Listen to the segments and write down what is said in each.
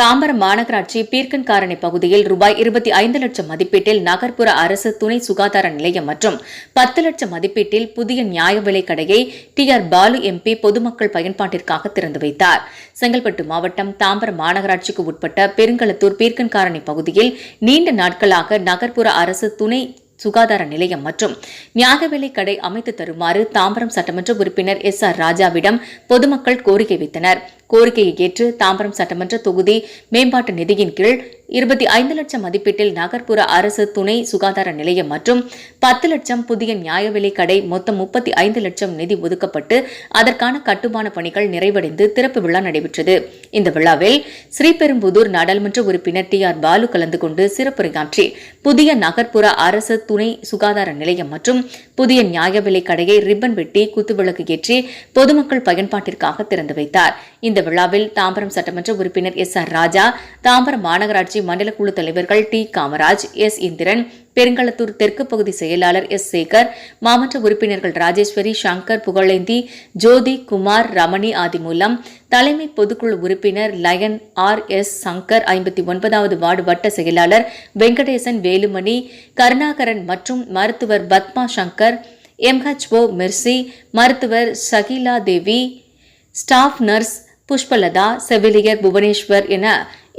தாம்பரம் மாநகராட்சி பீர்க்கன்காரணி பகுதியில் ரூபாய் இருபத்தி ஐந்து லட்சம் மதிப்பீட்டில் நகர்ப்புற அரசு துணை சுகாதார நிலையம் மற்றும் பத்து லட்சம் மதிப்பீட்டில் புதிய நியாய விலைக் கடையை டி ஆர் பாலு எம்பி பொதுமக்கள் பயன்பாட்டிற்காக திறந்து வைத்தார். செங்கல்பட்டு மாவட்டம் தாம்பரம் மாநகராட்சிக்கு உட்பட்ட பெருங்களத்தூர் பீர்க்கன்காரணி பகுதியில் நீண்ட நாட்களாக நகர்ப்புற அரசு துணை சுகாதார நிலையம் மற்றும் நியாக விலைக் கடை அமைத்து தருமாறு தாம்பரம் சட்டமன்ற உறுப்பினர் எஸ் ஆர் ராஜாவிடம் பொதுமக்கள் கோரிக்கை வைத்தனர். கோரிக்கையை ஏற்று தாம்பரம் சட்டமன்ற தொகுதி மேம்பாட்டு நிதியின் கீழ் இருபத்தி ஐந்து லட்சம் மதிப்பீட்டில் நகர்ப்புற அரசு துணை சுகாதார நிலையம் மற்றும் பத்து லட்சம் புதிய நியாய விலை கடை மொத்தம் முப்பத்தி ஐந்து லட்சம் நிதி ஒதுக்கப்பட்டு அதற்கான கட்டுமான பணிகள் நிறைவடைந்து திறப்பு விழா நடைபெற்றது. இந்த விழாவில் ஸ்ரீபெரும்புதூர் நாடாளுமன்ற உறுப்பினர் டி ஆர் பாலு கலந்து கொண்டு சிறப்புரையாற்றி புதிய நகர்ப்புற அரசு துணை சுகாதார நிலையம் மற்றும் புதிய நியாய விலை கடையை ரிப்பன் வெட்டி குத்துவிளக்கு ஏற்றி பொதுமக்கள் பயன்பாட்டிற்காக திறந்து வைத்தார். இந்த விழாவில் தாம்பரம் சட்டமன்ற உறுப்பினர் எஸ் ஆர் ராஜா தாம்பரம் மாநகராட்சி மண்டல குழு தலைவர்கள் டி. காமராஜ் எஸ். இந்திரன் பெருங்களத்தூர் தெற்கு பகுதி செயலாளர் எஸ். சேகர் மாவட்ட உறுப்பினர்கள் ராஜேஸ்வரி சங்கர் புகழேந்தி ஜோதி குமார் ரமணி ஆதிமூலம் தலைமை பொதுக்குழு உறுப்பினர் லயன் ஆர். எஸ். சங்கர் ஐம்பத்தி ஒன்பதாவது வார்டு வட்ட செயலாளர் வெங்கடேசன் வேலுமணி கருணாகரன் மற்றும் மருத்துவர் பத்மா சங்கர் எம்ஹெச்ஓ மெர்சி மருத்துவர் சகிலா தேவி ஸ்டாஃப் நர்ஸ் புஷ்பலதா செவிலியர் புவனேஸ்வர் என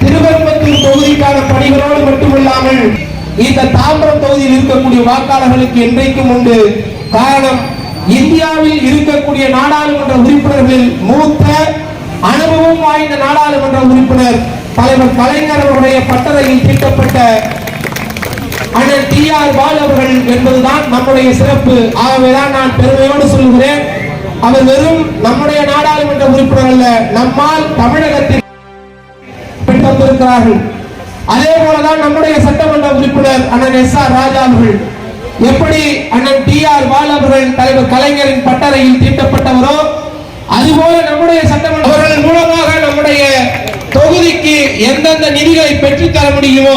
திருவெரும்பத்தூர் தொகுதிக்கான பணிகளோடு மட்டுமில்லாமல் இந்த தாம்பரம் தொகுதியில் இருக்கக்கூடிய வாக்காளர்களுக்கு என்றைக்கும் உண்டு. காரணம் இந்தியாவில் இருக்கக்கூடிய நாடாளுமன்ற உறுப்பினர்களில் மூத்த அனுபவம் வாய்ந்த நாடாளுமன்ற உறுப்பினர் தலைவர் கலைஞர் அவருடைய பட்டறையில் தீட்டப்பட்ட அண்ணன் டி ஆர் பால் அவர்கள் என்பதுதான் நம்முடைய சிறப்பு. ஆகவேதான் நான் பெருமையோடு சொல்கிறேன் அவர் வெறும் நம்முடைய நாடாளுமன்ற உறுப்பினர் அல்ல நம்மால் தமிழகத்தில் பெற்று அதே போலதான் நம்முடைய சட்டமன்ற உறுப்பினர் அண்ணன் எஸ் ஆர் ராஜா அவர்கள். எப்படி அண்ணன் டி ஆர் பால் அவர்களின் தலைவர் கலைஞரின் பட்டறையில் தீட்டப்பட்டவரோ அதுபோல நம்முடைய சட்டமன்ற அவர்கள் மூலமாக நம்முடைய தொகுதிக்கு எந்தெந்த நிதிகளை பெற்றுத்தர முடியுமோ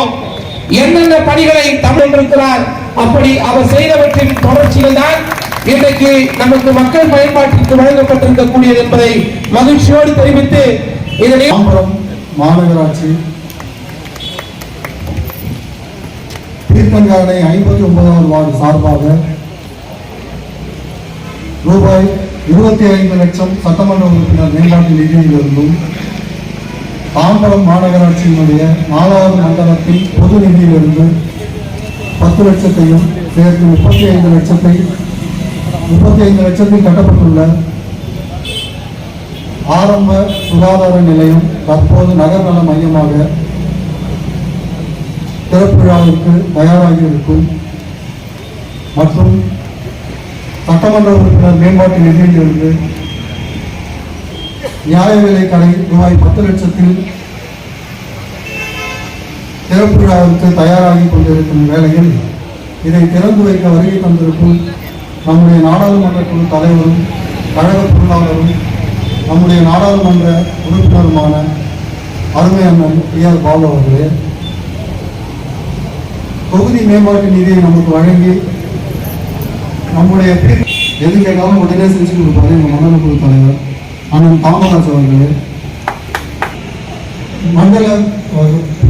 எந்தெந்த பணிகளை தமிழ் இருக்கிறார் அப்படி அவர் செய்தவற்றின் தொடர்ச்சியில் தான் இன்றைக்கு நமக்கு மக்கள் பயன்பாட்டிற்கு வழங்கப்பட்டிருக்கக்கூடியது என்பதை மகிழ்ச்சியோடு தெரிவித்து இதனை மாநகராட்சி. தீர்த்தங்கானை ஐம்பத்தி ஒன்பதாவது வார்டு சார்பாக ரூபாய் இருபத்தி ஐந்து லட்சம் சட்டமன்ற உறுப்பினர் மேம்பாட்டு நிதியிலிருந்தும் தாம்பரம் மாநகராட்சியினுடைய நாலாவது மண்டலத்தின் பொது நிதியிலிருந்து பத்து லட்சத்தையும் சேர்த்து முப்பத்தி ஐந்து லட்சத்தை முப்பத்தி ஐந்து லட்சத்தில் கட்டப்பட்டுள்ள ஆரம்ப சுகாதார நிலையம் தற்போது நகர்நல மையமாக திறப்பு தயாராகி இருக்கும் மற்றும் சட்டமன்ற உறுப்பினர் மேம்பாட்டு நிதியிலிருந்து நியாய விலை கடை ரூபாய் பத்து லட்சத்தில் திறப்பு விழாவிற்கு தயாராகி கொண்டிருக்கும் வேளையில் இதை திறந்து வைக்க வருகை தந்திருக்கும் நம்முடைய நாடாளுமன்ற குழு தலைவரும் கழக பொருளாளரும் நம்முடைய நாடாளுமன்ற உறுப்பினருமான அருமை அண்ணன் பி ஆர் பாலு அவர்களே தொகுதி மேம்பாட்டு நிதியை நமக்கு வழங்கி நம்முடைய எது கேட்டாலும் உடனே செஞ்சு கொடுப்பாரு எங்கள் மண்டல குழு தலைவர் அண்ணன் காமராஜ் அவர்களே. மண்டல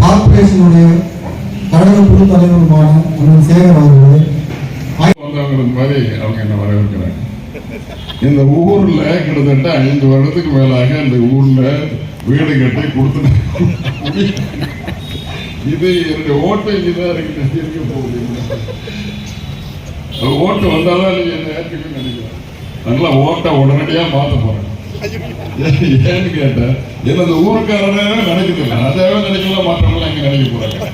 கார்பரேஷனுடைய கழக குழு தலைவருமான அண்ணன் சேகர் அவர்களே. மாதிரி அவங்க என்ன வரவேற்கிறாங்க? இந்த ஊர்ல கிட்டத்தட்ட ஐந்து வருடத்துக்கு மேலாக இந்த ஊர்ல வீடு கட்டி கொடுத்து இது என்னுடைய ஓட்டு இங்கதான் இருக்கு இருக்க போகுது. ஓட்டு வந்தாதான் நீங்க நேரத்துக்கு நினைக்கிறேன். நல்லா ஓட்டை உடனடியா மாத்த போறேன். ஏன்னு கேட்டேன் எனது ஊருக்காரனே நினைக்கிறது அதாவே நினைக்கலாம் மாற்றம்லாம் இங்க நினைக்க போறாங்க.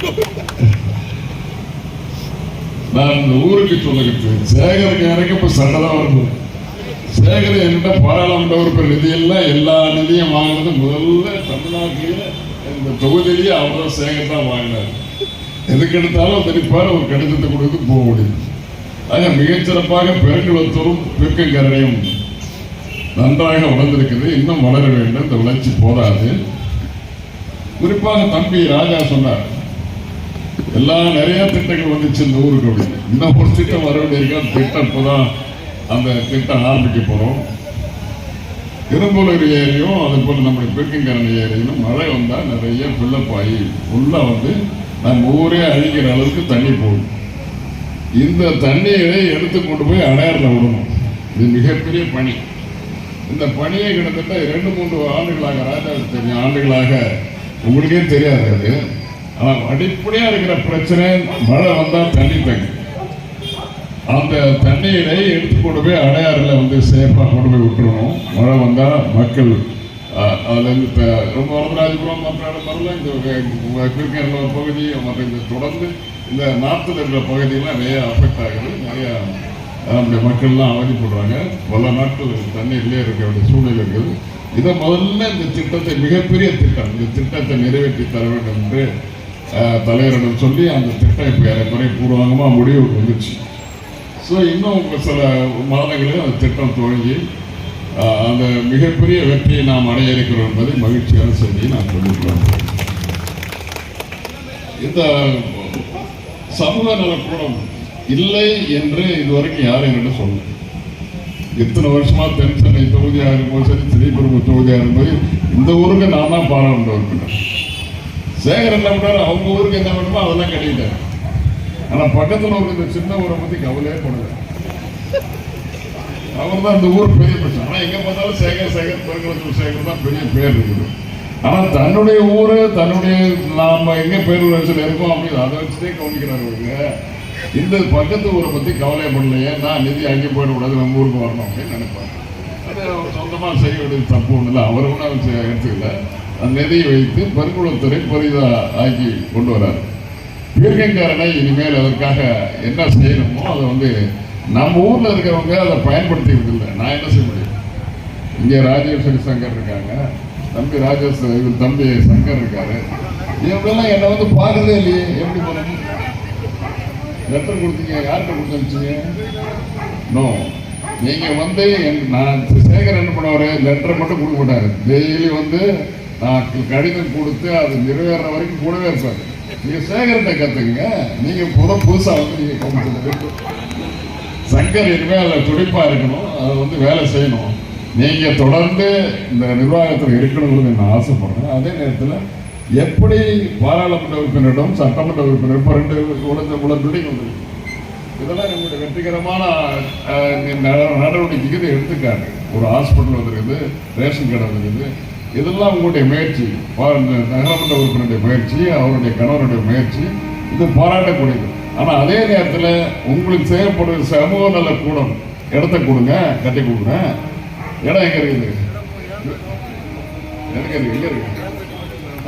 நான் இந்த ஊருக்கு சொல்லுகிறது சேகருக்கு எனக்கு இப்ப சண்டை தான் வருது சேகர் என்கிட்ட பாராளுமன்ற உறுப்பினர் நிதியெல்லாம் எல்லா நிதியும் வாங்கினது முதல்ல தமிழ்நாட்டிலேயே இந்த தொகுதியிலேயே அவர் தான் சேகர் தான் வாங்கினார். எதுக்கு எடுத்தாலும் தெளிப்பார் ஒரு கடிதத்தை கொடுத்து போக முடியும். ஆக மிகச்சிறப்பாக பெருங்குளத்தூரும் பெருக்கங்கரணையும் நன்றாக வளர்ந்திருக்குது. இன்னும் வளர வேண்டும். இந்த வளர்ச்சி போதாது. குறிப்பாக தம்பி ராஜா சொன்னார் எல்லாம் நிறைய திட்டங்கள் வந்துச்சு இந்த ஊருக்கு அப்படின்னு. இன்னும் ஒரு திட்டம் வர வேண்டியிருக்கா? திட்டம் இப்போதான் அந்த திட்டம் ஆரம்பிக்க போகிறோம் இரும்புலூர் ஏரியும் அதுபோல் போல நம்முடைய பெருக்கங்கரணி ஏரியிலும் மழை வந்தால் நிறைய ஃபில்லப் ஆகி ஃபுல்லாக வந்து நம்ம ஊரே அழிக்கிற அளவுக்கு தண்ணி போகும். இந்த தண்ணீரை எடுத்து கொண்டு போய் அடையாறில் விடணும். இது மிகப்பெரிய பணி. இந்த பணியை கிட்டத்தட்ட இரண்டு மூன்று ஆண்டுகளாக ராஜாவுக்கு தெரியும். ஆண்டுகளாக உங்களுக்கே தெரியாது அது. ஆனால் அடிப்படையாக இருக்கிற பிரச்சனை மழை வந்தால் தண்ணி தங்கும். அந்த தண்ணீரை எடுத்து கொண்டு போய் அடையாறில் வந்து சேஃபாக கொண்டு போய் விட்டுறணும். மழை வந்தால் மக்கள் அதுலேருந்து இப்போ ரொம்ப வரதராஜபுரம் மற்ற இடம் வரல. இந்த கிருக்கேரள பகுதி மற்ற இந்த தொடர்ந்து இந்த நார்த்தில் இருக்கிற பகுதியெல்லாம் நிறைய அஃபெக்ட் ஆகுது. நிறையா நம்முடைய மக்கள்லாம் அவதிப்படுறாங்க. பல நாட்கள் தண்ணீர்லேயே இருக்க வேண்டிய சூழ்நிலை இருக்குது. இதை முதல்ல இந்த திட்டத்தை மிகப்பெரிய திட்டம் இந்த திட்டத்தை நிறைவேற்றி தர வேண்டும் என்று தலைவரிடம் சொல்லி அந்த திட்டம் இப்போ ஏறக்குறைய பூர்வாங்கமாக முடிவுக்கு வந்துச்சு. ஸோ இன்னும் சில மாதங்களில் அந்த திட்டம் துவங்கி அந்த மிகப்பெரிய வெற்றியை நாம் அடைய இருக்கிறோம் என்பதை மகிழ்ச்சியான செய்தியை நான் சொல்லிக்கிறோம் இந்த சமூக நலக்கூடம் இல்லை என்று இதுவரைக்கும் யாரும் என்னிடம் சொல்லல. எத்தனை வருஷமா தென் சென்னை தொகுதியாக இருக்கும்போது சரி ஸ்ரீபெரும்பு தொகுதியாக இருக்கும்போது இந்த ஊருக்கு நான் தான் பாராளுமன்ற உறுப்பினர். சேகர் என்ன பண்ணார் அவங்க ஊருக்கு என்ன பண்ணுமோ அதெல்லாம் கட்டிட்டாரு ஆனால் பக்கத்தில் ஒரு இந்த சின்ன ஊரை பற்றி கவலையே படல. அவர் தான் இந்த ஊர் பெரிய பிரச்சனை. ஆனால் எங்கே பார்த்தாலும் சேகர் சேகர் பெருங்கலத்தூர் சேகர் தான் பெரிய பேர் இருக்குது. ஆனால் தன்னுடைய ஊர் தன்னுடைய நாம் எங்கே பேர் வச்சுட்டு இருக்கோம் அப்படின்னு அதை வச்சுட்டே கவனிக்கிறாங்க இந்த பக்கத்து ஊரை பத்தி கவலைப்படலையே நான் நிதி அங்கே போயிடக்கூடாது நம்ம ஊருக்கு வரணும் அப்படின்னு நினைப்பாங்க. அது அவர் சொந்தமாக செய்ய வேண்டியது தப்பு ஒன்றும் இல்லை. அவர் ஒன்றும் எடுத்துக்கல. அந்த நிதியை வைத்து பெருங்குளத்துறை பெரிதாக ஆக்கி கொண்டு வராரு. தீர்க்கங்காரனை இனிமேல் அதற்காக என்ன செய்யணுமோ அதை வந்து நம்ம ஊரில் இருக்கிறவங்க அதை பயன்படுத்திக்கிறது இல்லை. நான் என்ன செய்ய முடியும்? இங்கே ராஜேஸ்வரி சங்கர் இருக்காங்க. தம்பி ராஜேஸ்வரி இவர் தம்பி சங்கர் இருக்காரு. இவங்கெல்லாம் என்னை வந்து பார்க்கறதே இல்லையே. எப்படி பண்ணணும் லெட்டர் கொடுத்தீங்க யார்கிட்ட கொடுத்து அனுப்பிச்சீங்க நோ நீங்கள் வந்து என்- நான் சேகர் என்ன பண்ணுவார்? லெட்டரை மட்டும் கொடுக்க மாட்டார். டெய்லி வந்து நான் கடிதம் கொடுத்து அது நிறைவேற வரைக்கும் கூடவே இருப்பார். நீங்க சேகர்கிட்ட கத்துக்குங்க நீங்க புத புதுசா வந்து நீங்க கவனிச்சு சங்கர் இனிமேல் அதில் துடிப்பா இருக்கணும். அதை வந்து வேலை செய்யணும். நீங்க தொடர்ந்து இந்த நிர்வாகத்தில் இருக்கணும்னு நான் ஆசைப்படுறேன். அதே நேரத்தில் எப்படி பாராளுமன்ற உறுப்பினரிடம் சட்டமன்ற உறுப்பினர் இப்போ ரெண்டு உழந்த உழந்துடி வந்துருக்கு இதெல்லாம் நம்மளுடைய வெற்றிகரமான நடவடிக்கைக்கு எடுத்துக்காரு ஒரு ஹாஸ்பிட்டல் வந்திருக்குது ரேஷன் கடை வந்துருக்குது. இதெல்லாம் உங்களுடைய முயற்சி. நகரமன்ற உறுப்பினருடைய முயற்சி அவருடைய கணவருடைய முயற்சி. இது பாராட்டக்கூடியது. ஆனால் அதே நேரத்தில் உங்களுக்கு செய்யப்படுற சமூக நல கூடம் இடத்த கொடுங்க கட்டி கொடுங்க. இடம் எங்கே இருக்குது? எங்க இருக்கு எங்கே இருக்கு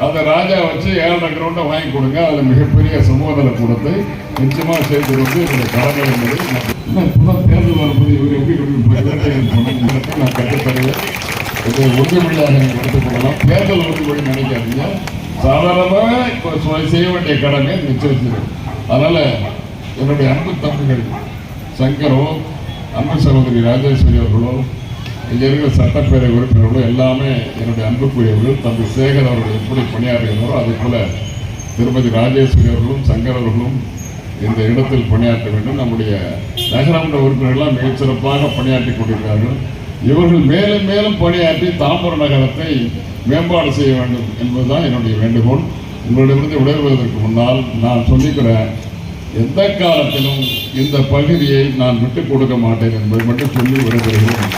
அந்த ராஜா வச்சு ஏழரை கிரௌண்டை வாங்கி கொடுங்க. அதில் மிகப்பெரிய சமூக நல கூடத்தை நிச்சயமாக செய்து வந்து என்னுடைய கடமை என்பது நான் இப்போதான் தேர்தல் வரும்போது இவர் எப்படி நான் கட்டுத்தருவேன் இதை உறுதிமொழியாக நீங்கள் எடுத்துக்கொள்ளலாம் தேர்தல் உறுதிமொழி நினைக்காதீங்க. சாதாரணமாக இப்போ செய்ய வேண்டிய கடமை நிச்சயிச்சிருக்கு அதனால் என்னுடைய அன்பு தம்பிகள் சங்கரோ அன்பு சகோதரி ராஜேஸ்வரி அவர்களோ இங்கே இருக்கிற சட்டப்பேரவை உறுப்பினர்களோ எல்லாமே என்னுடைய அன்புக்குரியவர்கள். தம்பி சேகர் அவர்கள் எப்படி பணியாற்றுகிறாரோ அதே போல் திருமதி ராஜேஸ்வரி அவர்களும் சங்கர் அவர்களும் இந்த இடத்தில் பணியாற்ற வேண்டும். நம்முடைய நகரமன்ற உறுப்பினர்கள்லாம் மிகச்சிறப்பாக பணியாற்றி கொண்டிருக்கிறார்கள். இவர்கள் மேலும் மேலும் பணியாற்றி தாம்பரம் நகரத்தை மேம்பாடு செய்ய வேண்டும் என்பதுதான் என்னுடைய வேண்டுகோள். உங்களிடமிருந்து விடைபெறுவதற்கு முன்னால் நான் சொல்லிக்கிறேன் எந்த காலத்திலும் இந்த பகுதியை நான் விட்டுக் கொடுக்க மாட்டேன் என்பதை மட்டும் சொல்லி விடைபெறுகிறேன்.